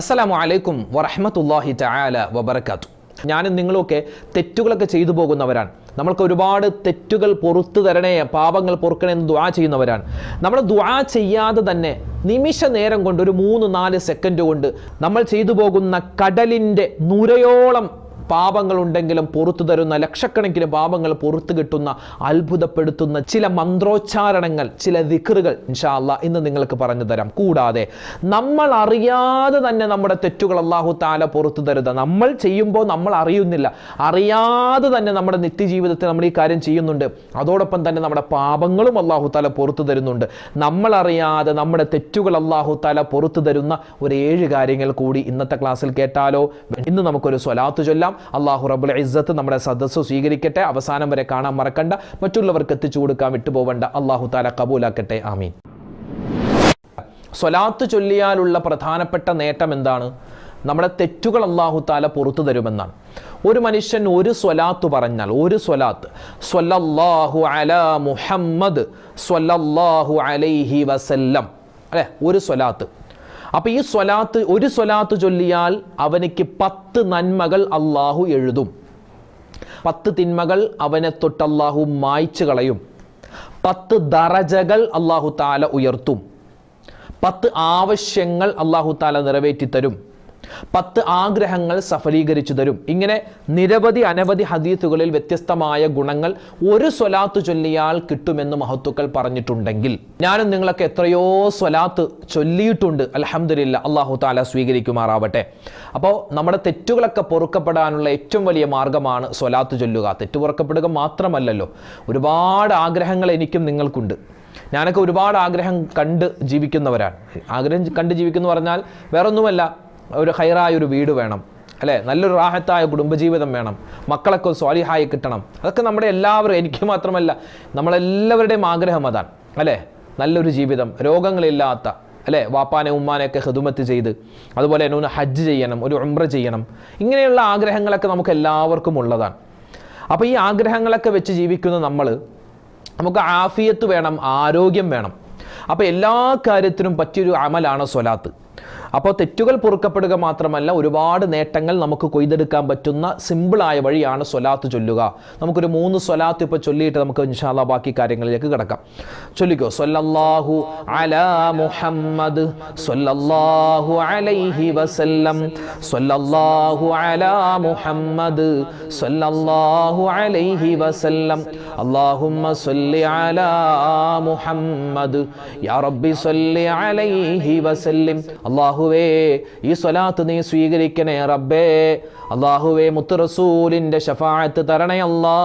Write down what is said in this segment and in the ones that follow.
അസ്സലാമു അലൈക്കും വറഹമത്തല്ലാഹി തആല വബറകാതു ഞാനും നിങ്ങളൊക്കെ തെറ്റുകളൊക്കെ ചെയ്തു പോകുന്നവരാണ്. നമ്മൾക്ക് ഒരുപാട് തെറ്റുകൾ പൊറത്തു തരണേ പാപങ്ങൾ പൊറുക്കണേ എന്ന് ദുആ ചെയ്യുന്നവരാണ്. നമ്മൾ ദുആ ചെയ്യാതെ തന്നെ നിമിഷ നേരം കൊണ്ട് ഒരു മൂന്ന് നാല് സെക്കൻഡ് കൊണ്ട് നമ്മൾ ചെയ്തു പോകുന്ന കടലിന്റെ നുരയോളം പാപങ്ങളുണ്ടെങ്കിലും പുറത്തു തരുന്ന ലക്ഷക്കണക്കിന് പാപങ്ങൾ പുറത്തു കിട്ടുന്ന അത്ഭുതപ്പെടുത്തുന്ന ചില മന്ത്രോച്ചാരണങ്ങൾ ചില ദിക്റുകൾ ഇൻഷാല്ല ഇന്ന് നിങ്ങൾക്ക് പറഞ്ഞു തരാം. കൂടാതെ നമ്മൾ അറിയാതെ തന്നെ നമ്മുടെ തെറ്റുകൾ അള്ളാഹു താല പുറത്തു തരുത നമ്മൾ ചെയ്യുമ്പോൾ നമ്മൾ അറിയുന്നില്ല. അറിയാതെ തന്നെ നമ്മുടെ നിത്യജീവിതത്തിൽ നമ്മൾ ഈ കാര്യം ചെയ്യുന്നുണ്ട്. അതോടൊപ്പം തന്നെ നമ്മുടെ പാപങ്ങളും അള്ളാഹു താല പുറത്തു തരുന്നുണ്ട്. നമ്മൾ അറിയാതെ നമ്മുടെ തെറ്റുകൾ അള്ളാഹു താല പുറത്തു തരുന്ന ഒരു ഏഴ് കാര്യങ്ങൾ കൂടി ഇന്നത്തെ ക്ലാസ്സിൽ കേട്ടാലോ. ഇന്ന് നമുക്കൊരു സ്വലാത്ത് ചൊല്ലാം. അള്ളാഹു റബുൽ ഇസ്സത്ത് നമ്മുടെ സദസ്സ് സ്വീകരിക്കട്ടെ. അവസാനം വരെ കാണാൻ മറക്കണ്ട. മറ്റുള്ളവർക്ക് എത്തിച്ചു കൊടുക്കാൻ വിട്ടുപോകണ്ട അള്ളാഹു താല കബൂലാക്കട്ടെ. ആമീൻ. സ്വലാത്ത് ചൊല്ലിയാലുള്ള പ്രധാനപ്പെട്ട നേട്ടം എന്താണ്? നമ്മുടെ തെറ്റുകൾ അള്ളാഹു താല പുറത്തു തരുമെന്നാണ്. ഒരു മനുഷ്യൻ ഒരു സ്വലാത്ത് പറഞ്ഞാൽ ഒരു സ്വലാത്ത് സ്വല്ലല്ലാഹു അല മുഹമ്മദ് സ്വല്ലല്ലാഹു അലൈഹി വസല്ലം അല്ലേ? ഒരു സ്വലാത്ത്. അപ്പൊ ഈ സ്വലാത്ത് ഒരു സ്വലാത്ത് ചൊല്ലിയാൽ അവനക്ക് പത്ത് നന്മകൾ അള്ളാഹു എഴുതും. പത്ത് തിന്മകൾ അവനെ തൊട്ട് അള്ളാഹു മായ്ച്ചു കളയും. പത്ത് ദറജകൾ അള്ളാഹു താല ഉയർത്തും. പത്ത് ആവശ്യങ്ങൾ അള്ളാഹു താല നിറവേറ്റി തരും പത്ത് ആഗ്രഹങ്ങൾ സഫലീകരിച്ചു തരും. ഇങ്ങനെ നിരവധി അനവധി ഹദീത്തുകളിൽ വ്യത്യസ്തമായ ഗുണങ്ങൾ ഒരു സ്വലാത്ത് ചൊല്ലിയാൽ കിട്ടുമെന്ന് മഹത്തുക്കൾ പറഞ്ഞിട്ടുണ്ടെങ്കിൽ. ഞാനും നിങ്ങളൊക്കെ എത്രയോ സ്വലാത്ത് ചൊല്ലിയിട്ടുണ്ട്. അലഹമില്ല അള്ളാഹു താല സ്വീകരിക്കുമാറാവട്ടെ. അപ്പോൾ നമ്മുടെ തെറ്റുകളൊക്കെ പൊറുക്കപ്പെടാനുള്ള ഏറ്റവും വലിയ മാർഗമാണ് സ്വലാത്ത് ചൊല്ലുക. തെറ്റ് പൊറുക്കപ്പെടുക മാത്രമല്ലല്ലോ ഒരുപാട് ആഗ്രഹങ്ങൾ എനിക്കും നിങ്ങൾക്കുണ്ട്. ഞാനൊക്കെ ഒരുപാട് ആഗ്രഹം കണ്ട് ജീവിക്കുന്നവരാണ്. ആഗ്രഹം കണ്ട് ജീവിക്കുന്നു പറഞ്ഞാൽ വേറൊന്നുമല്ല ഒരു ഹൈറായ ഒരു വീട് വേണം അല്ലേ? നല്ലൊരു റാഹത്തായ കുടുംബജീവിതം വേണം മക്കളൊക്കെ സ്വാലിഹായി കിട്ടണം. അതൊക്കെ നമ്മുടെ എല്ലാവരും എനിക്ക് മാത്രമല്ല നമ്മളെല്ലാവരുടെയും ആഗ്രഹം അതാണ് അല്ലേ? നല്ലൊരു ജീവിതം രോഗങ്ങളില്ലാത്ത അല്ലേ? വാപ്പാനെ ഉമ്മാനെയൊക്കെ ഹെതുമത്ത് ചെയ്ത് അതുപോലെ തന്നെ ഒന്ന് ഹജ്ജ് ചെയ്യണം ഒരു ഉംറ ചെയ്യണം. ഇങ്ങനെയുള്ള ആഗ്രഹങ്ങളൊക്കെ നമുക്ക് എല്ലാവർക്കും ഉള്ളതാണ്. അപ്പോൾ ഈ ആഗ്രഹങ്ങളൊക്കെ വെച്ച് ജീവിക്കുന്ന നമ്മൾ നമുക്ക് ആഫിയത്ത് വേണം ആരോഗ്യം വേണം. അപ്പോൾ എല്ലാ കാര്യത്തിനും പറ്റിയൊരു അമലാണ് സ്വലാത്ത്. അപ്പോൾ തെറ്റുകൾ പൊറുക്കപ്പെടുക മാത്രമല്ല ഒരുപാട് നേട്ടങ്ങൾ നമുക്ക് കൊയ്തെടുക്കാൻ പറ്റുന്ന സിമ്പിളായ വഴിയാണ് സ്വലാത്ത് ചൊല്ലുക. നമുക്കൊരു മൂന്ന് സ്വലാത്ത് ഇപ്പോൾ ചൊല്ലിയിട്ട് നമുക്ക് ഇൻഷാല്ല ബാക്കി കാര്യങ്ങളിലേക്ക് കിടക്കാം. ചൊല്ലിക്കോ സൊല്ലാഹു അലാ മുഹമ്മദ് സൊല്ലാഹു അലൈഹി വസല്ലം സൊല്ലാഹു അലാ മുഹമ്മദ് സൊല്ലാഹു അലൈഹി വസല്ലം അല്ലാഹുമ്മ സൊല്ലി അലാ മുഹമ്മദ് യാ റബ്ബി സൊല്ലി അലൈഹി വസല്ലം അള്ളാഹുവേ ഈ സ്വലാത്ത് നീ സ്വീകരിക്കണേ റബ്ബേ. അള്ളാഹുവേ മുത്ത് റസൂലിന്റെ ഷഫായത്ത് തരണേ അല്ലാ.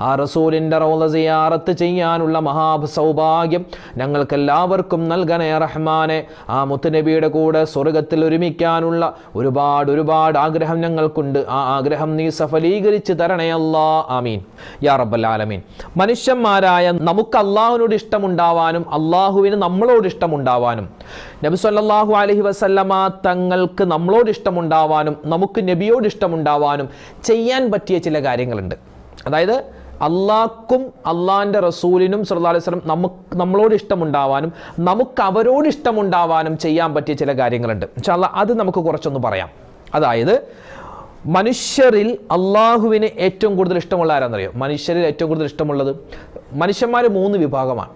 ആ റസൂലിന്റെ റൗള സിയാറത്ത് ചെയ്യാനുള്ള മഹാ സൗഭാഗ്യം ഞങ്ങൾക്കെല്ലാവർക്കും നൽകണേ റഹ്മാനെ. ആ മുത്തുനബിയുടെ കൂടെ സ്വർഗത്തിൽ ഒരുമിക്കാനുള്ള ഒരുപാട് ഒരുപാട് ആഗ്രഹം ഞങ്ങൾക്കുണ്ട്. ആ ആഗ്രഹം നീ സഫലീകരിച്ച് തരണേ അല്ലാ. ആമീൻ. യാ റബ്ബൽ ആലമീൻ. മനുഷ്യന്മാരായ നമുക്ക് അള്ളാഹുവിനോട് ഇഷ്ടമുണ്ടാവാനും അള്ളാഹുവിന് നമ്മളോട് ഇഷ്ടമുണ്ടാവാനും നബി സല്ലല്ലാഹു അലൈഹി വസല്ലമ തങ്ങൾക്ക് നമ്മളോട് ഇഷ്ടമുണ്ടാവാനും നമുക്ക് നബിയോട് ഇഷ്ടമുണ്ടാവാനും ചെയ്യാൻ പറ്റിയ ചില കാര്യങ്ങളുണ്ട്. അതായത് അള്ളാഹ്ക്കും അള്ളാഹിന്റെ റസൂലിനും സുല്ലാ അലൈഹി വസല്ലം നമുക്ക് നമ്മളോട് ഇഷ്ടമുണ്ടാവാനും നമുക്ക് അവരോട് ഇഷ്ടമുണ്ടാവാനും ചെയ്യാൻ പറ്റിയ ചില കാര്യങ്ങളുണ്ട്. ഇൻഷാ അത് നമുക്ക് കുറച്ചൊന്ന് പറയാം. അതായത് മനുഷ്യരിൽ അള്ളാഹുവിന് ഏറ്റവും കൂടുതൽ ഇഷ്ടമുള്ള ആരാന്നറിയോ? മനുഷ്യരിൽ ഏറ്റവും കൂടുതൽ ഇഷ്ടമുള്ളത് മനുഷ്യന്മാർ മൂന്ന് വിഭാഗമാണ്.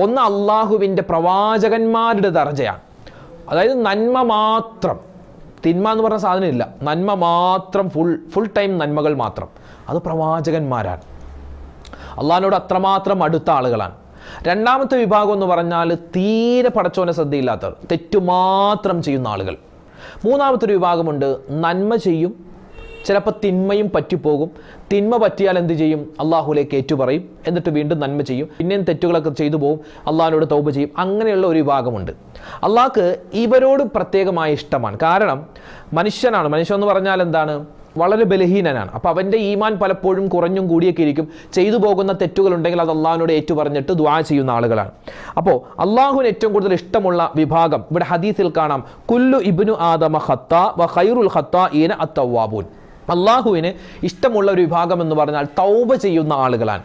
ഒന്ന് അള്ളാഹുവിന്റെ പ്രവാചകന്മാരുടെ ദർജയാണ്. അതായത് നന്മ മാത്രം തിന്മ എന്ന് പറഞ്ഞ സാധനം ഇല്ല നന്മ മാത്രം ഫുൾ ഫുൾ ടൈം നന്മകൾ മാത്രം. അത് പ്രവാചകന്മാരാണ്. അള്ളാഹിനോട് അത്രമാത്രം അടുത്ത ആളുകളാണ്. രണ്ടാമത്തെ വിഭാഗം എന്ന് പറഞ്ഞാൽ തീരെ പടച്ചോനെ ശ്രദ്ധയില്ലാത്തവർ തെറ്റുമാത്രം ചെയ്യുന്ന ആളുകൾ. മൂന്നാമത്തെ ഒരു വിഭാഗമുണ്ട് നന്മ ചെയ്യും ചിലപ്പോൾ തിന്മയും പറ്റിപ്പോകും. തിന്മ പറ്റിയാൽ എന്ത് ചെയ്യും? അള്ളാഹുലേക്ക് ഏറ്റുപറയും. എന്നിട്ട് വീണ്ടും നന്മ ചെയ്യും. പിന്നെയും തെറ്റുകളൊക്കെ ചെയ്തു പോകും അള്ളാഹിനോട് തൗബ ചെയ്യും. അങ്ങനെയുള്ള ഒരു വിഭാഗമുണ്ട്. അള്ളാഹ്ക്ക് ഇവരോട് പ്രത്യേകമായ ഇഷ്ടമാണ്. കാരണം മനുഷ്യനാണ്. മനുഷ്യൻ എന്ന് പറഞ്ഞാൽ എന്താണ്? വളരെ ബലഹീനനാണ്. അപ്പോൾ അവന്റെ ഈമാൻ പലപ്പോഴും കുറഞ്ഞും കൂടിയൊക്കെ ഇരിക്കും. ചെയ്തു പോകുന്ന തെറ്റുകളുണ്ടെങ്കിൽ അത് അള്ളാഹിനോട് ഏറ്റു പറഞ്ഞിട്ട് ദ്വാ ചെയ്യുന്ന ആളുകളാണ്. അപ്പോൾ അള്ളാഹുവിന് ഏറ്റവും കൂടുതൽ ഇഷ്ടമുള്ള വിഭാഗം ഇവിടെ ഹദീസിൽ കാണാം. കുല്ലു ഇബ്നു ആദമ ഹത്ത വ ഖൈറുൽ ഹത്ത ഈന അത്തവാബൂൻ അള്ളാഹുവിന് ഇഷ്ടമുള്ള ഒരു വിഭാഗം എന്ന് പറഞ്ഞാൽ തൗബ ചെയ്യുന്ന ആളുകളാണ്.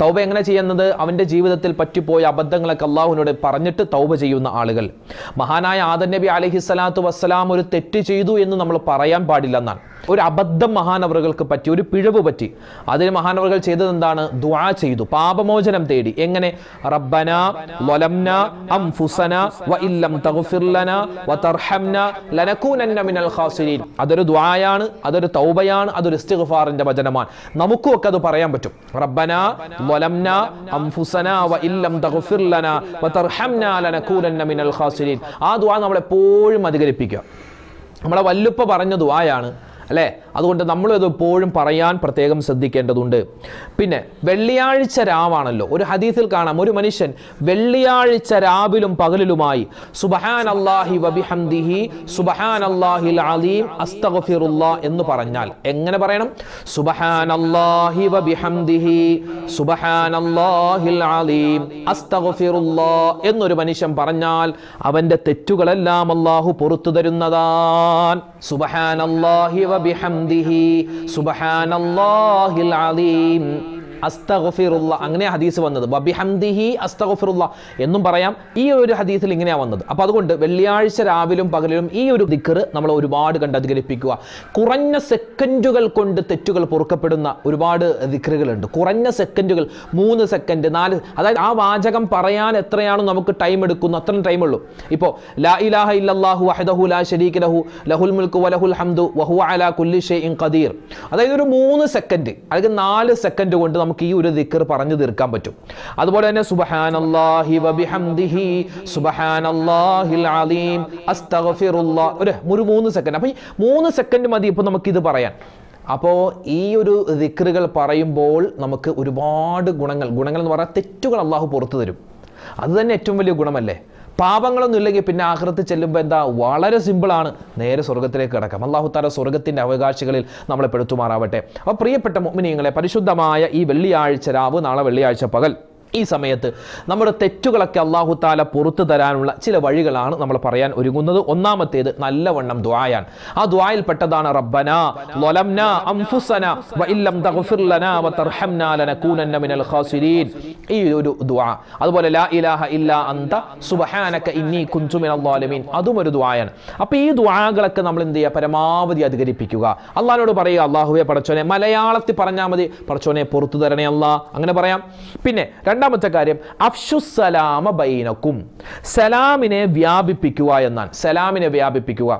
തൗബ എങ്ങനെ ചെയ്യുന്നത്? അവന്റെ ജീവിതത്തിൽ പറ്റിപ്പോയ അബദ്ധങ്ങളൊക്കെ അള്ളാഹുവിനോട് പറഞ്ഞിട്ട് തൗബ ചെയ്യുന്ന ആളുകൾ. മഹാനായ ആദൻ നബി അലഹി സ്വലാത്തു വസ്സലാം ഒരു തെറ്റ് ചെയ്തു എന്ന് നമ്മൾ പറയാൻ പാടില്ല എന്നാണ് ഒരു അബദ്ധം മഹാനവറുകൾക്ക് പറ്റി ഒരു പിഴവ് പറ്റി. അതിന് മഹാനവറുകൾ ചെയ്തത് എന്താണ്? ദ്വാ ചെയ്തു. പാപമോചനം തേടി. എങ്ങനെ? ലനകൂനന്ന മിനൽ ഖാസിരീൻ. അതൊരു ദ്വായാണ് അതൊരു തൗബയാണ് അതൊരു ഇസ്തിഗ്ഫാറിന്റെ വചനമാണ്. നമുക്കും ഒക്കെ അത് പറയാൻ പറ്റും. റബ്ബന ലനകൂനന്ന മിനൽ ഖാസിരീൻ. ആ ദ്വാ നമ്മൾ എപ്പോഴും അധികരിപ്പിക്കുക. നമ്മളെ വല്ലുപ്പ പറഞ്ഞ ദ്വായാണ് അല്ലേ? അതുകൊണ്ട് നമ്മൾ ഇത് എപ്പോഴും പറയാൻ പ്രത്യേകം ശ്രദ്ധിക്കേണ്ടതുണ്ട്. പിന്നെ വെള്ളിയാഴ്ച രാവാണല്ലോ. ഒരു ഹദീസിൽ കാണാം. ഒരു മനുഷ്യൻ വെള്ളിയാഴ്ച രാവിലും പകലിലുമായി സുബഹാൻ അള്ളാഹി വബിഹംദിഹി സുബഹാൻ അള്ളാഹി അലീം അസ്തഗ്ഫിറുല്ലാ എന്ന് പറഞ്ഞാൽ എങ്ങനെ പറയണം? സുബഹാൻ അള്ളാഹി വബിഹംദിഹി സുബഹാൻ അള്ളാഹി അലീം അസ്തഗ്ഫിറുല്ലാ എന്നൊരു മനുഷ്യൻ പറഞ്ഞാൽ അവന്റെ തെറ്റുകളെല്ലാം അള്ളാഹു പുറത്തു തരുന്നതാൻ. സുബഹാൻ അള്ളാഹി വബിഹംദിഹി സുബ്ഹാനല്ലാഹിൽ അലീം അസ്തഗഫിറുള്ള അങ്ങനെ ഹദീസ് വന്നത്. വബിഹംദിഹി അസ്തഗഫിറുള്ള എന്നും പറയാം. ഈ ഒരു ഹദീസിൽ ഇങ്ങനെയാണ് വന്നത്. അപ്പോൾ അതുകൊണ്ട് വെള്ളിയാഴ്ച രാവിലും പകലിലും ഈ ഒരു ദിക്കർ നമ്മൾ ഒരുപാട് കണ്ട് അധികരിപ്പിക്കുക. കുറഞ്ഞ സെക്കൻഡുകൾ കൊണ്ട് തെറ്റുകൾ പൊറുക്കപ്പെടുന്ന ഒരുപാട് ദിക്കറുകളുണ്ട് കുറഞ്ഞ സെക്കൻഡുകൾ മൂന്ന് സെക്കൻഡ് നാല് അതായത് ആ വാചകം പറയാൻ എത്രയാണ് നമുക്ക് ടൈം എടുക്കുന്നു അത്രയും ടൈം ഉള്ളൂ. ഇപ്പോൾ ലാ ഇലാഹ ഇല്ലല്ലാഹു അഹദഹു ലാ ഷരീഖ് ലഹു ലഹുൽ മുൽക്ക് വലഹുൽ ഹംദു വഹു അലാ കുല്ലി ഷൈഇൻ ഖദീർ. അതായത് ഒരു മൂന്ന് സെക്കൻഡ് അല്ലെങ്കിൽ നാല് സെക്കൻഡ് കൊണ്ട് നമുക്ക് ഈ ഒരു ദിക്കർ പറഞ്ഞു തീർക്കാൻ പറ്റും. അതുപോലെ തന്നെ സുബ്ഹാനല്ലാഹി വബിഹംദിഹി സുബ്ഹാനല്ലാഹിൽ അലീം അസ്തഗ്ഫിറുല്ലാ ഒരു ഒരു മൂന്ന് സെക്കൻഡ് അപ്പോൾ ഈ മൂന്ന് സെക്കൻഡ് മതി ഇപ്പോൾ നമുക്കിത് പറയാൻ. അപ്പോൾ ഈ ഒരു ദിക്റുകൾ പറയുമ്പോൾ നമുക്ക് ഒരുപാട് ഗുണങ്ങൾ ഗുണങ്ങൾ എന്ന് പറഞ്ഞാൽ തെറ്റുകൾ അള്ളാഹു പുറത്തു തരും. അത് തന്നെ ഏറ്റവും വലിയ ഗുണമല്ലേ? പാപങ്ങളൊന്നും ഇല്ലെങ്കിൽ പിന്നെ ആഹൃത്ത് ചെല്ലുമ്പോൾ എന്താ? വളരെ സിമ്പിളാണ് നേരെ സ്വർഗത്തിലേക്ക് കിടക്കാം. അള്ളാഹു താല സ്വർഗത്തിന്റെ അവകാശികളിൽ നമ്മളെ പെടുത്തുമാറാവട്ടെ. അപ്പോൾ പ്രിയപ്പെട്ട മുഅ്മിനീങ്ങളെ പരിശുദ്ധമായ ഈ വെള്ളിയാഴ്ച രാവ് നാളെ വെള്ളിയാഴ്ച പകൽ ഈ സമയത്ത് നമ്മുടെ തെറ്റുകളൊക്കെ അള്ളാഹു താല പുറത്തു തരാനുള്ള ചില വഴികളാണ് നമ്മൾ പറയാൻ ഒരുങ്ങുന്നത്. ഒന്നാമത്തേത് നല്ലവണ്ണം ദ്വായാണ്. ആ ദ്വായിൽ പെട്ടതാണ് റബ്ബന ലൊലംന അംഫുസന വ ഇല്ലം തഗ്ഫിർ ലനാ ലനകൂനന്ന മിനൽ ഖാസിരീൻ. ഈ ഒരു ദ്വാ. അതുപോലെ ലാ ഇലാഹ ഇല്ലാ അന്ത സുബ്ഹാനക ഇന്നി കുൻതു മിനൽ ളാലിമീൻ. അതും ഒരു ദ്വായാണ്. അപ്പോൾ ഈ ദ്വാകളൊക്കെ നമ്മൾ എന്ത് ചെയ്യുക? പരമാവധി അധികരിപ്പിക്കുക. അള്ളാഹിനോട് പറയുക അള്ളാഹുവെ പടച്ചോനെ മലയാളത്തിൽ പറഞ്ഞാൽ മതി. പടച്ചോനെ പുറത്തു തരണേ അല്ലാ. അങ്ങനെ പറയാം. പിന്നെ രണ്ടാമത്തെ കാര്യം അഫ്ഷുസലാമ ബൈനക്കും. സലാമിനെ വ്യാപിപ്പിക്കുക എന്നാണ് സലാമിനെ വ്യാപിപ്പിക്കുക.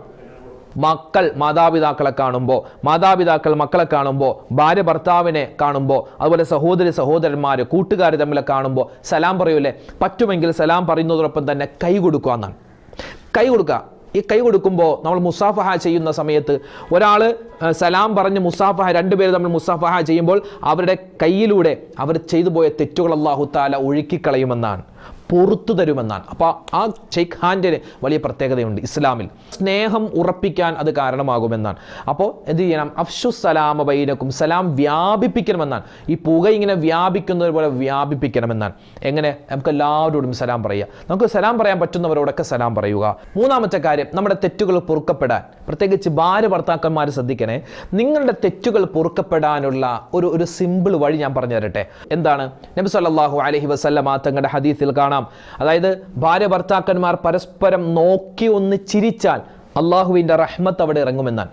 മക്കൾ മാതാപിതാക്കളെ കാണുമ്പോൾ മാതാപിതാക്കൾ മക്കളെ കാണുമ്പോൾ ഭാര്യ ഭർത്താവിനെ കാണുമ്പോൾ അതുപോലെ സഹോദരി സഹോദരന്മാർ കൂട്ടുകാർ തമ്മിൽ കാണുമ്പോൾ സലാം പറയൂലേ? പറ്റുമെങ്കിൽ സലാം പറയുന്നതോടൊപ്പം തന്നെ കൈ കൊടുക്കുക എന്നാണ്. കൈ കൊടുക്കുക. ഈ കൈ കൊടുക്കുമ്പോൾ നമ്മൾ മുസാഫഹ ചെയ്യുന്ന സമയത്ത് ഒരാൾ സലാം പറഞ്ഞ് മുസാഫഹ രണ്ടുപേർ നമ്മൾ മുസാഫഹ ചെയ്യുമ്പോൾ അവരുടെ കയ്യിലൂടെ അവർ ചെയ്തു പോയ തെറ്റുകൾ അള്ളാഹു താല ഒഴുക്കിക്കളയുമെന്നാണ്. പുറത്തു തരുമെന്നാണ്. അപ്പോൾ ആ ഷെയ്ഖ് ഹാന്റെ വലിയ പ്രത്യേകതയുണ്ട് ഇസ്ലാമിൽ. സ്നേഹം ഉറപ്പിക്കാൻ അത് കാരണമാകുമെന്നാണ്. അപ്പോൾ എന്ത് ചെയ്യണം? അഫ്ഷു സലാമ ബൈനക്കും സലാം വ്യാപിപ്പിക്കണമെന്നാണ്. ഈ പുക ഇങ്ങനെ വ്യാപിക്കുന്നത് പോലെ വ്യാപിപ്പിക്കണമെന്നാണ്. എങ്ങനെ? നമുക്ക് എല്ലാവരോടും സലാം പറയുക. നമുക്ക് സലാം പറയാൻ പറ്റുന്നവരോടൊക്കെ സലാം പറയുക. മൂന്നാമത്തെ കാര്യം നമ്മുടെ തെറ്റുകൾ പൊറുക്കപ്പെടാൻ. പ്രത്യേകിച്ച് ഭാര്യ ഭർത്താക്കന്മാർ ശ്രദ്ധിക്കണേ. നിങ്ങളുടെ തെറ്റുകൾ പൊറുക്കപ്പെടാനുള്ള ഒരു ഒരു സിമ്പിൾ വഴി ഞാൻ പറഞ്ഞു തരട്ടെ എന്താണ്? നബി സല്ലാഹു അലഹി വസല്ലമ തങ്ങളുടെ ഹദീസിൽ കാണാം അതായത് ഭാര്യ ഭർത്താക്കന്മാർ പരസ്പരം നോക്കി ഒന്ന് ചിരിച്ചാൽ അള്ളാഹുവിന്റെ റഹ്മത്ത് അവിടെ ഇറങ്ങുമെന്നാണ്.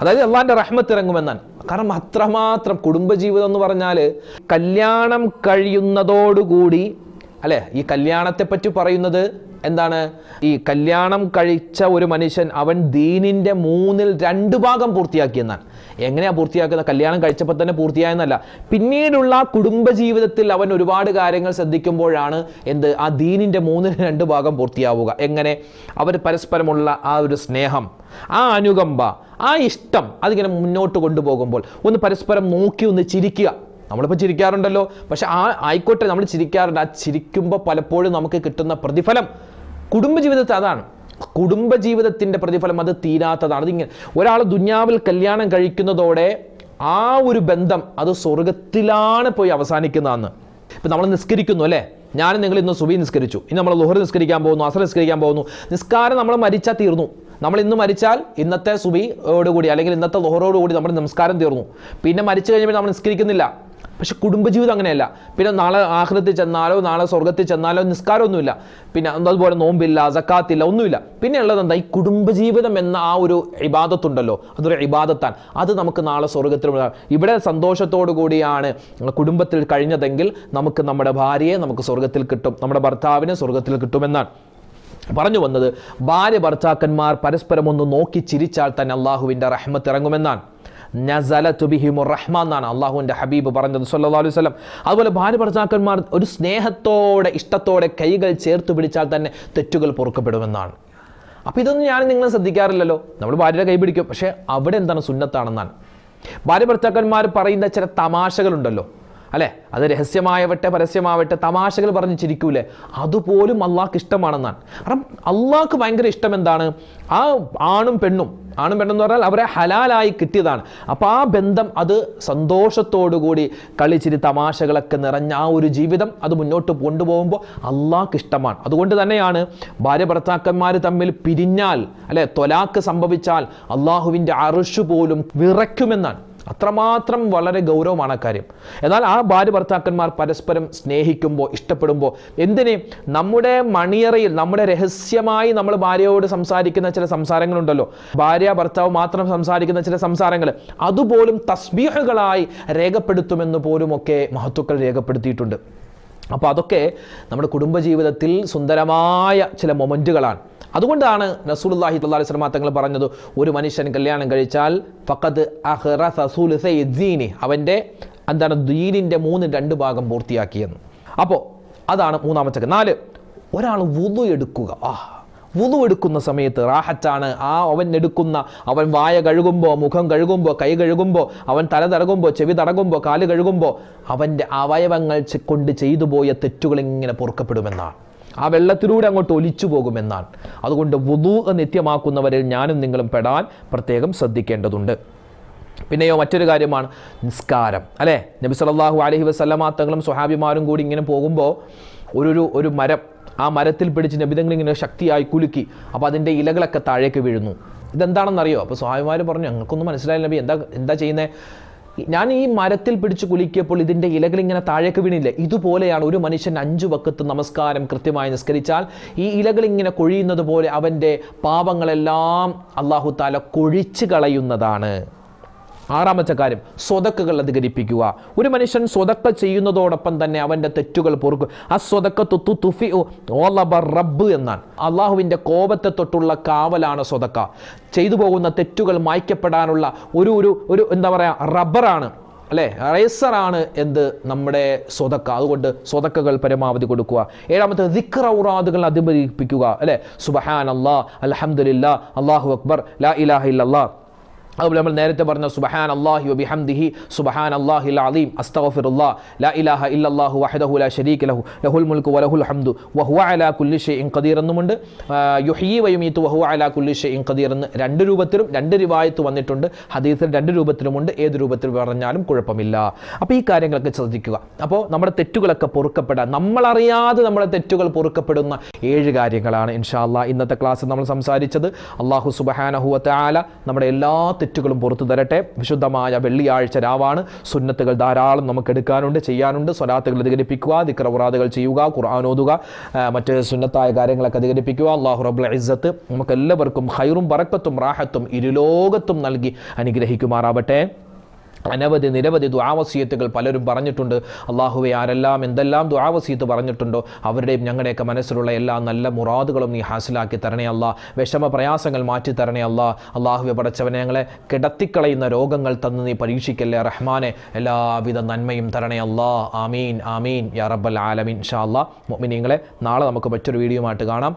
അതായത് അള്ളാഹിന്റെ റഹ്മത്ത് ഇറങ്ങുമെന്നാണ്. കാരണം അത്രമാത്രം കുടുംബജീവിതം എന്ന് പറഞ്ഞാൽ കല്യാണം കഴിയുന്നതോടുകൂടി അല്ലേ? ഈ കല്യാണത്തെ പറ്റി പറയുന്നത് എന്താണ്? ഈ കല്യാണം കഴിച്ച ഒരു മനുഷ്യൻ അവൻ ദീനിന്റെ മൂന്നിൽ രണ്ട് ഭാഗം പൂർത്തിയാക്കിയെന്നാണ് എങ്ങനെയാണ് പൂർത്തിയാക്കുന്നത്? കല്യാണം കഴിച്ചപ്പോൾ തന്നെ പൂർത്തിയായെന്നല്ല. പിന്നീടുള്ള കുടുംബജീവിതത്തിൽ അവൻ ഒരുപാട് കാര്യങ്ങൾ ശ്രദ്ധിക്കുമ്പോഴാണ് എന്ത്? ആ ദീനിന്റെ മൂന്നിൽ രണ്ട് ഭാഗം പൂർത്തിയാവുക. എങ്ങനെ? അവർ പരസ്പരമുള്ള ആ ഒരു സ്നേഹം ആ അനുകമ്പ ആ ഇഷ്ടം അതിങ്ങനെ മുന്നോട്ട് കൊണ്ടുപോകുമ്പോൾ ഒന്ന് പരസ്പരം നോക്കി ഒന്ന് ചിരിക്കുക. നമ്മളിപ്പോൾ ചിരിക്കാറുണ്ടല്ലോ. പക്ഷെ ആ ആയിക്കോട്ടെ നമ്മൾ ചിരിക്കാറുണ്ട്. ആ ചിരിക്കുമ്പോൾ പലപ്പോഴും നമുക്ക് കിട്ടുന്ന പ്രതിഫലം കുടുംബജീവിതത്തിൽ അതാണ്. കുടുംബജീവിതത്തിന്റെ പ്രതിഫലം അത് തീരാത്തതാണ്. അതിങ്ങനെ ഒരാൾ ദുന്യാവിൽ കല്യാണം കഴിക്കുന്നതോടെ ആ ഒരു ബന്ധം അത് സ്വർഗത്തിലാണ് പോയി അവസാനിക്കുന്നതെന്ന്. ഇപ്പം നമ്മൾ നിസ്കരിക്കുന്നു അല്ലേ? ഞാൻ നിങ്ങൾ ഇന്ന് സുബി നിസ്കരിച്ചു. ഇനി നമ്മൾ ലുഹർ നിസ്കരിക്കാൻ പോകുന്നു അസർ നിസ്കരിക്കാൻ പോകുന്നു. നിസ്കാരം നമ്മൾ മരിച്ചാൽ തീർന്നു. നമ്മൾ ഇന്ന് മരിച്ചാൽ ഇന്നത്തെ സുബിയോടുകൂടി അല്ലെങ്കിൽ ഇന്നത്തെ ലുഹറോടുകൂടി നമ്മുടെ നമസ്കാരം തീർന്നു. പിന്നെ മരിച്ചു കഴിഞ്ഞപ്പോൾ നമ്മൾ നിസ്കരിക്കുന്നില്ല. പക്ഷെ കുടുംബജീവിതം അങ്ങനെയല്ല. പിന്നെ നാളെ ആഹ്ലത്തിൽ ചെന്നാലോ നാളെ സ്വർഗത്തിൽ ചെന്നാലോ നിസ്കാരമൊന്നുമില്ല. പിന്നെ അതുപോലെ നോമ്പില്ല സക്കാത്തില്ല ഒന്നുമില്ല. പിന്നെ ഉള്ളത് എന്താ? ഈ കുടുംബജീവിതം എന്ന ആ ഒരു ഇബാദത്തുണ്ടല്ലോ. അതൊരു ഇബാദത്താൻ അത് നമുക്ക് നാളെ സ്വർഗത്തിൽ ഇവിടെ സന്തോഷത്തോടു കൂടിയാണ് കുടുംബത്തിൽ കഴിഞ്ഞതെങ്കിൽ നമുക്ക് നമ്മുടെ ഭാര്യയെ നമുക്ക് സ്വർഗത്തിൽ കിട്ടും. നമ്മുടെ ഭർത്താവിനെ സ്വർഗത്തിൽ കിട്ടുമെന്നാണ് പറഞ്ഞു വന്നത് ഭാര്യ ഭർത്താക്കന്മാർ പരസ്പരം ഒന്ന് നോക്കി ചിരിച്ചാൽ തന്നെ അള്ളാഹുവിന്റെ റഹ്മത്ത് ഇറങ്ങുമെന്നാണ്. നസല എന്നാണ് അള്ളാഹുവിന്റെ ഹബീബ് പറഞ്ഞത് സല്ലല്ലാഹു അലൈഹി അതുപോലെ ഭാര്യ ഭർത്താക്കന്മാർ ഒരു സ്നേഹത്തോടെ ഇഷ്ടത്തോടെ കൈകൾ ചേർത്ത് പിടിച്ചാൽ തന്നെ തെറ്റുകൾ പൊറുക്കപ്പെടുമെന്നാണ്. അപ്പോൾ ഇതൊന്നും ഞാൻ നിങ്ങൾ ശ്രദ്ധിക്കാറില്ലല്ലോ. നമ്മൾ ഭാര്യയുടെ കൈ പിടിക്കും. പക്ഷേ അവിടെ എന്താണ് സുന്നത്താണെന്നാണ്. ഭാര്യ ഭർത്താക്കന്മാർ പറയുന്ന ചില തമാശകളുണ്ടല്ലോ. അല്ലേ? അത് രഹസ്യമായവട്ടെ പരസ്യമാവട്ടെ തമാശകൾ പറഞ്ഞ് ചിരിക്കൂലേ? അതുപോലും അള്ളാഹ്ക്ക് ഇഷ്ടമാണെന്നാണ്. കാരണം അള്ളാഹ്ക്ക് ഭയങ്കര ഇഷ്ടം എന്താണ് ആ ആണും പെണ്ണും. ആണും പെണ്ണും എന്ന് പറഞ്ഞാൽ അവരെ ഹലാലായി കിട്ടിയതാണ്. അപ്പോൾ ആ ബന്ധം അത് സന്തോഷത്തോടുകൂടി കളിച്ചിരി തമാശകളൊക്കെ നിറഞ്ഞ ആ ഒരു ജീവിതം അത് മുന്നോട്ട് കൊണ്ടുപോകുമ്പോൾ അള്ളാഹ്ക്ക് ഇഷ്ടമാണ്. അതുകൊണ്ട് തന്നെയാണ് ഭാര്യ ഭർത്താക്കന്മാർ തമ്മിൽ പിരിഞ്ഞാൽ അല്ലെ? തൊലാക്ക് സംഭവിച്ചാൽ അള്ളാഹുവിന്റെ അറിഷു പോലും വിറയ്ക്കുമെന്നാണ്. അത്രമാത്രം വളരെ ഗൗരവമാണ് കാര്യം. എന്നാൽ ആ ഭാര്യ ഭർത്താക്കന്മാർ പരസ്പരം സ്നേഹിക്കുമ്പോൾ ഇഷ്ടപ്പെടുമ്പോൾ എന്തിന്? നമ്മുടെ മണിയറയിൽ നമ്മുടെ രഹസ്യമായി നമ്മൾ ഭാര്യയോട് സംസാരിക്കുന്ന ചില സംസാരങ്ങളുണ്ടല്ലോ. ഭാര്യ ഭർത്താവ് മാത്രം സംസാരിക്കുന്ന ചില സംസാരങ്ങൾ. അതുപോലും തസ്ബീഹുകളായി രേഖപ്പെടുത്തുമെന്ന് പോലുമൊക്കെ മഹത്വക്കൾ രേഖപ്പെടുത്തിയിട്ടുണ്ട്. അപ്പോൾ അതൊക്കെ നമ്മുടെ കുടുംബജീവിതത്തിൽ സുന്ദരമായ ചില മൊമെന്റുകളാണ് അതുകൊണ്ടാണ് നസൂലുല്ലാഹി അലൈഹി സ്വലമ തങ്ങൾ പറഞ്ഞത് ഒരു മനുഷ്യൻ കല്യാണം കഴിച്ചാൽ ഫക്കത്ത് ദീനി അവന്റെ എന്താണ് ദീനിന്റെ മൂന്ന് രണ്ട് ഭാഗം പൂർത്തിയാക്കിയെന്ന്. അപ്പോൾ അതാണ് മൂന്നാമത്തെ നാല് ഒരാൾ വുതു എടുക്കുക. ആ വുതു എടുക്കുന്ന സമയത്ത് റാഹറ്റാണ് ആ അവൻ എടുക്കുന്ന അവൻ വായ കഴുകുമ്പോൾ മുഖം കഴുകുമ്പോൾ കൈ കഴുകുമ്പോൾ അവൻ തല തടകുമ്പോൾ ചെവി തടകുമ്പോൾ കാൽ കഴുകുമ്പോൾ അവന്റെ അവയവങ്ങൾ കൊണ്ട് ചെയ്തു പോയ തെറ്റുകൾ ഇങ്ങനെ പൊറുക്കപ്പെടുമെന്നാണ്. ആ വെള്ളത്തിലൂടെ അങ്ങോട്ട് ഒലിച്ചു പോകുമെന്നാണ്. അതുകൊണ്ട് വുതു നിത്യമാക്കുന്നവരിൽ ഞാനും നിങ്ങളും പെടാൻ പ്രത്യേകം ശ്രദ്ധിക്കേണ്ടതുണ്ട്. പിന്നെയോ മറ്റൊരു കാര്യമാണ് നിസ്കാരം. അല്ലേ? നബി സല്ലല്ലാഹു അലഹി വസല്ലമ സുഹാബിമാരും കൂടി ഇങ്ങനെ പോകുമ്പോൾ ഒരു ഒരു മരം ആ മരത്തിൽ പിടിച്ച് നബിതങ്ങൾ ഇങ്ങനെ ശക്തിയായി കുലുക്കി. അപ്പോൾ അതിന്റെ ഇലകളൊക്കെ താഴേക്ക് വീഴുന്നു. ഇതെന്താണെന്നറിയോ? അപ്പോൾ സ്വാമിമാർ പറഞ്ഞു ഞങ്ങൾക്കൊന്നും മനസ്സിലായില്ല നബി എന്താ എന്താ ചെയ്യുന്നത് ഞാൻ ഈ മരത്തിൽ പിടിച്ച് കുലിക്കിയപ്പോൾ ഇതിന്റെ ഇലകൾ ഇങ്ങനെ താഴേക്ക് വീണില്ല. ഇതുപോലെയാണ് ഒരു മനുഷ്യൻ അഞ്ചു വക്കത്ത് നമസ്കാരം കൃത്യമായി നിസ്കരിച്ചാൽ ഈ ഇലകൾ ഇങ്ങനെ കൊഴിയുന്നത് പോലെ അവന്റെ പാപങ്ങളെല്ലാം അള്ളാഹു താല കൊഴിച്ച് കളയുന്നതാണ്. ആറാമത്തെ കാര്യം സ്വതക്കുകൾ അധികരിപ്പിക്കുക. ഒരു മനുഷ്യൻ സ്വതക്ക ചെയ്യുന്നതോടൊപ്പം തന്നെ അവന്റെ തെറ്റുകൾ പൊറുക്കും. ആ സ്വതക്ക തുത്തു തുഫി റബ്ബ് എന്നാണ്. അള്ളാഹുവിന്റെ കോപത്തെ തൊട്ടുള്ള കാവലാണ് സ്വതക്ക. ചെയ്തു പോകുന്ന തെറ്റുകൾ മായ്ക്കപ്പെടാനുള്ള ഒരു ഒരു ഒരു എന്താ പറയുക റബ്ബറാണ് അല്ലേ? റേസറാണ് എന്ത് നമ്മുടെ സ്വതക്ക. അതുകൊണ്ട് സ്വതക്കകൾ പരമാവധി കൊടുക്കുക. ഏഴാമത്തെ ദിക്റൗറാദുകൾ അധിപതിപ്പിക്കുക അല്ലേ? സുബഹാൻ അള്ളാഹ് അലഹമുല്ല അള്ളാഹു അക്ബർ ലാ ഇലാഹ ഇല്ലല്ലാ. അതുപോലെ നമ്മൾ നേരത്തെ പറഞ്ഞ സുബഹാൻ അള്ളാഹി വബിഹംദിഹി സുബഹാൻ അള്ളാഹി അലീം അസ്തഗ്ഫിറുല്ലാ ലാ ഇലാഹ ഇല്ലല്ലാഹു വഹദഹു ലാ ശരീക ലഹു ലഹുൽ മുൽക്കു വലഹുൽ ഹംദു വഹുവ അലാ കുല്ലി ഷൈഇൻ ഖദീർ എന്നുമുണ്ട്. യുഹ്യി വയുമീത്ത് വഹുവ അലാ കുല്ലി ഷൈഇൻ ഖദീർ എന്ന് രണ്ട് രൂപത്തിലും രണ്ട് റിവായത്ത് വന്നിട്ടുണ്ട്. ഹദീസിൽ രണ്ട് രൂപത്തിലുമുണ്ട് ഏത് രൂപത്തിൽ പറഞ്ഞാലും കുഴപ്പമില്ല. അപ്പോൾ ഈ കാര്യങ്ങളൊക്കെ ശ്രദ്ധിക്കുക. അപ്പോൾ നമ്മുടെ തെറ്റുകളൊക്കെ പൊറുക്കപ്പെടാൻ നമ്മളറിയാതെ നമ്മുടെ തെറ്റുകൾ പൊറുക്കപ്പെടുന്ന ഏഴ് കാര്യങ്ങളാണ് ഇൻഷാ അല്ലാ ഇന്നത്തെ ക്ലാസ്സിൽ നമ്മൾ സംസാരിച്ചത്. അള്ളാഹു സുബഹാനഹുവത്ത് ആല നമ്മുടെ എല്ലാ തെറ്റുകളും പുറത്തു തരട്ടെ. വിശുദ്ധമായ വെള്ളിയാഴ്ച രാവാണ്. സുന്നത്തുകൾ ധാരാളം നമുക്ക് എടുക്കാനുണ്ട് ചെയ്യാനുണ്ട്. സ്വലാത്തുകൾ അധികരിപ്പിക്കുക ദിക്രവറാദുകൾ ചെയ്യുക ഖുർആാനോതുക മറ്റ് സുന്നത്തായ കാര്യങ്ങളൊക്കെ അധികരിപ്പിക്കുക. അള്ളാഹു റബ്ബുൽ ഇസ്സത്ത് നമുക്ക് എല്ലാവർക്കും ഹൈറും പറക്കത്തും റാഹത്തും ഇരുലോകത്തും നൽകി അനുഗ്രഹിക്കുമാറാവട്ടെ. അനവധി നിരവധി ദ്വാവസീയത്തുകൾ പലരും പറഞ്ഞിട്ടുണ്ട്. അള്ളാഹുവെ ആരെല്ലാം എന്തെല്ലാം ദ്വാവസീയത്ത് പറഞ്ഞിട്ടുണ്ടോ അവരുടെയും ഞങ്ങളുടെയൊക്കെ മനസ്സിലുള്ള എല്ലാ നല്ല മുറാദുകളും നീ ഹാസിലാക്കി തരണേ അല്ല. വിഷമ പ്രയാസങ്ങൾ മാറ്റി തരണേ അല്ല. അള്ളാഹുവെ പടച്ചവനെ ഞങ്ങളെ കിടത്തിക്കളയുന്ന രോഗങ്ങൾ തന്ന് നീ പരീക്ഷിക്കല്ലേ റഹ്മാനെ. എല്ലാവിധ നന്മയും തരണേ അല്ലാ. ആമീൻ ആമീൻ. യാ റബ്ബൽ ആലമീൻ. ഷാ അല്ലാ. മൊമിനിങ്ങളെ നാളെ നമുക്ക് മറ്റൊരു വീഡിയോ ആയിട്ട് കാണാം.